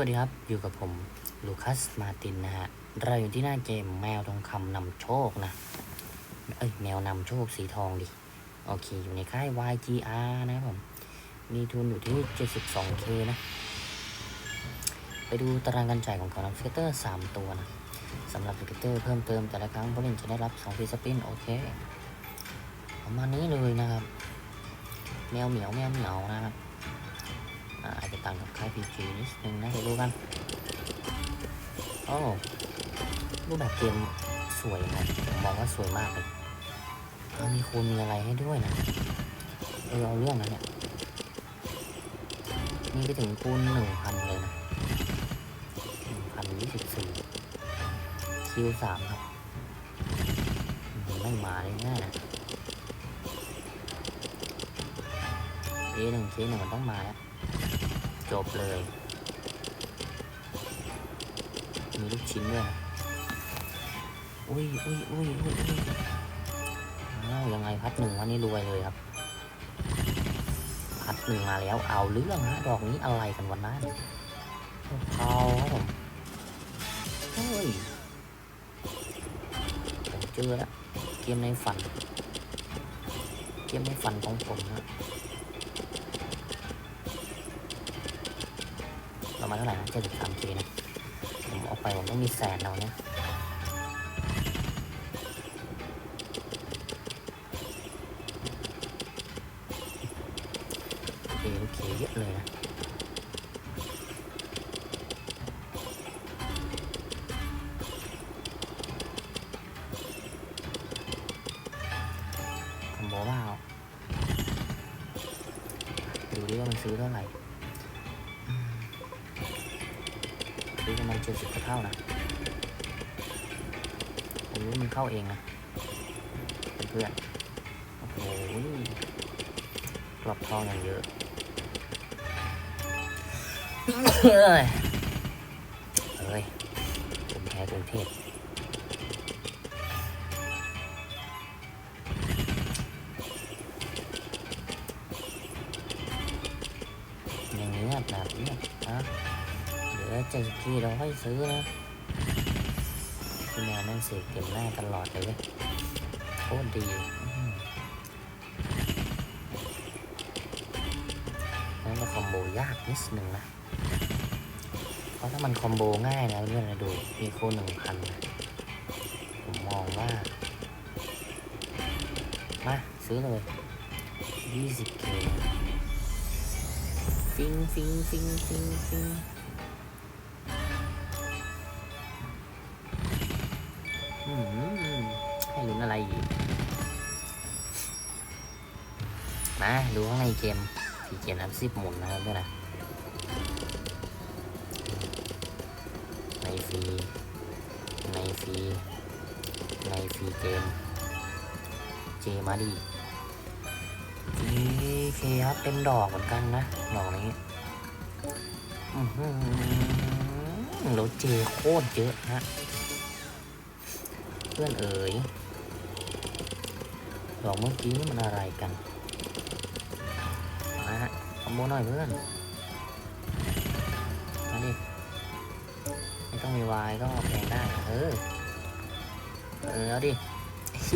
วัสดีครับ อยู่กับผมลูคัสมาตินนะฮะ เราอยู่ที่หน้าเกมแมวทองคำนำโชคนะ เอ้ย แมวนำโชคสีทองดิ โอเค อยู่ในค่าย YGR นะครับผม มีทุนอยู่ที่ 72k นะ ไปดูตารางการจ่ายของเขานะสเกตเตอร์ 3 ตัวนะสำหรับสเกตเตอร์เพิ่มเติมแต่ละครั้งผู้เล่นจะได้รับ2ฟีสปิน โอเคประมาณนี้เลยนะครับ แมวเหมียวแมวเหมียวนะครับ อาจจะต่างกับค่าย PG นิดนึงนะเดี๋ยวดูกันโอ้รูปแบบเกมสวยนะผมมองว่าสวยมากเลยมีคูณมีอะไรให้ด้วยนะเออเอาเรื่องนะเนี่ยนี่ไปถึงคูณหนึ่งพันเลยนะหนึ่งพันยี่สิบสี่คิวสามครับไม่มาเลยง่นะเอหนึ่งเคหนึ่งมันต้องมาแล้ว จบเลย มีลูกชิ้นด้วยนะอุ้ยอุ้ยอุ้ยอุ้ยอุ้ยอ้าวยังไงพัดหนึ่งวันนี้รวยเลยครับ พัดหนึ่งมาแล้วเอาเรื่องฮะดอกนี้อะไรกันวันนั้นเอาครับผมเฮ้ยผมเจอแล้วเกมในฝัน เกมในฝันของผมนะ ประมาณเท่าไหร่นะเจ็ดสิบสามเคนะผมเอาไปผมต้องมีแสนเอาเนี่ยโอเคเยอะเลยนะคอมโบว่าเอาดูดิว่ามันซื้อเท่าไหร่ ซื้อมาณเจ็ดสิบเท่านะโอ้ยมันเข้าเองนะเพื่อนโอ้โหกรอบทองอย่างเยอะเอ้ยเอ้ยผมแพ้กรุงเทพอย่างนี้แบบนี้ฮะ ลือเจ็ดกีเราค่อยซื้อนะพี่แมวแม่งเสกเต็มหน้าตลอดเลยเว้ยโคตรดีอื้อหือคอมโบยากนิดนึงนะ เพราะถ้ามันคอมโบง่ายนะเพื่อนนะดู มีโค้ดหนึ่งพันผมมองว่า มา ซื้อเลย 20k ฟิงฟิงฟิงฟิงฟิง ให้ลุ้นอะไรอีก มาดูข้างในเกมสี่เกมน้ำซิบหมุนนะครับด้วยนะในฟรีในฟรีในฟรีเกม เจมาดีเจเคครับเต็มดอกเหมือนกันนะ ดอกนี้อือหือแล้วเจโคตรเยอะฮะ เพื่อนเอ๋ยดอกเมื่อกี้นี่มันอะไรกัน มาฮะคอมโบหน่อยเพื่อนมาดิไม่ต้องมีวายก็แพงได้ เออ เออเอาดิ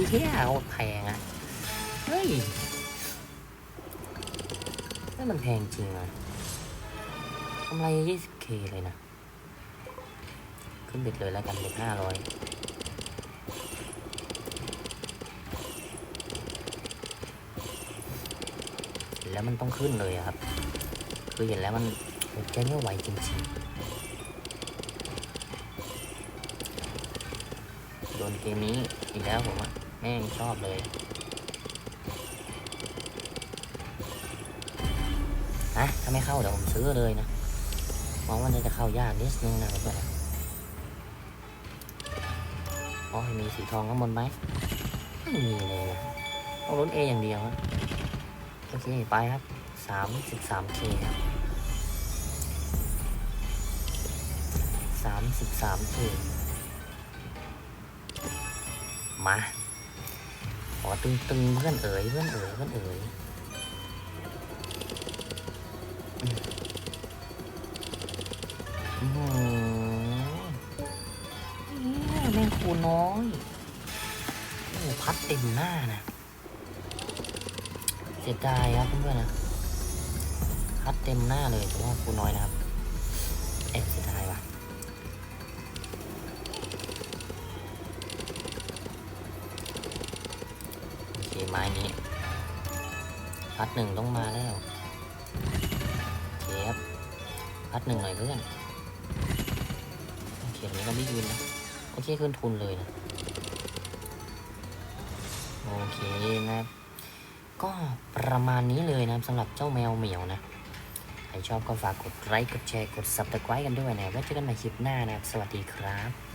เฮียเอาแพงอะ เฮ้ยนี่มันแพงจริงอะกำไร 20k เลยนะ ขึ้นเบ็ดเลยแล้วกันเบ็ด500 เห็น แล้วมันต้องขึ้นเลยครับ คือเห็นแล้วมันอดใจไม่ไหวจริงๆ โดนเกมนี้อีกแล้วผมอะแม่งชอบเลยนะถ้าไม่เข้าเดี๋ยวผมซื้อเลยนะมองว่าจะเข้ายากนิดนึงนะเพื่อนอ๋อมีสีทองข้างบนไหมไม่มีเลยนะต้องลุ้นเออย่างเดียวนะ โอเค ไปครับสามสิบสามเคครับสามสิบสามเคมาขอตึงตึงๆเพื่อนเอ๋ยเพื่อนเอ๋ยเพื่อนเอ๋ยอืมอื้อหือแม่งคูน้อยโอ้พัดเต็มหน้านะ เสียดายครับเพื่อนๆนะพัดเต็มหน้าเลยแต่ว่าคูน้อยนะครับเอ๊ะเสียดายว่ะโอเคไม้นี้พัดหนึ่งต้องมาแล้วเคครับพัดหนึ่งหน่อยเพื่อนโอเคอันนี้ก็ไม่คืนนะโอเคคืนทุนเลยนะโอเคนะครับ ก็ประมาณนี้เลยนะสำหรับเจ้าแมวเหมียวนะ ใครชอบก็ฝากกดไลค์ กดแชร์ กด subscribe กันด้วยนะไว้เจอกันใหม่คลิปหน้านะครับ สวัสดีครับ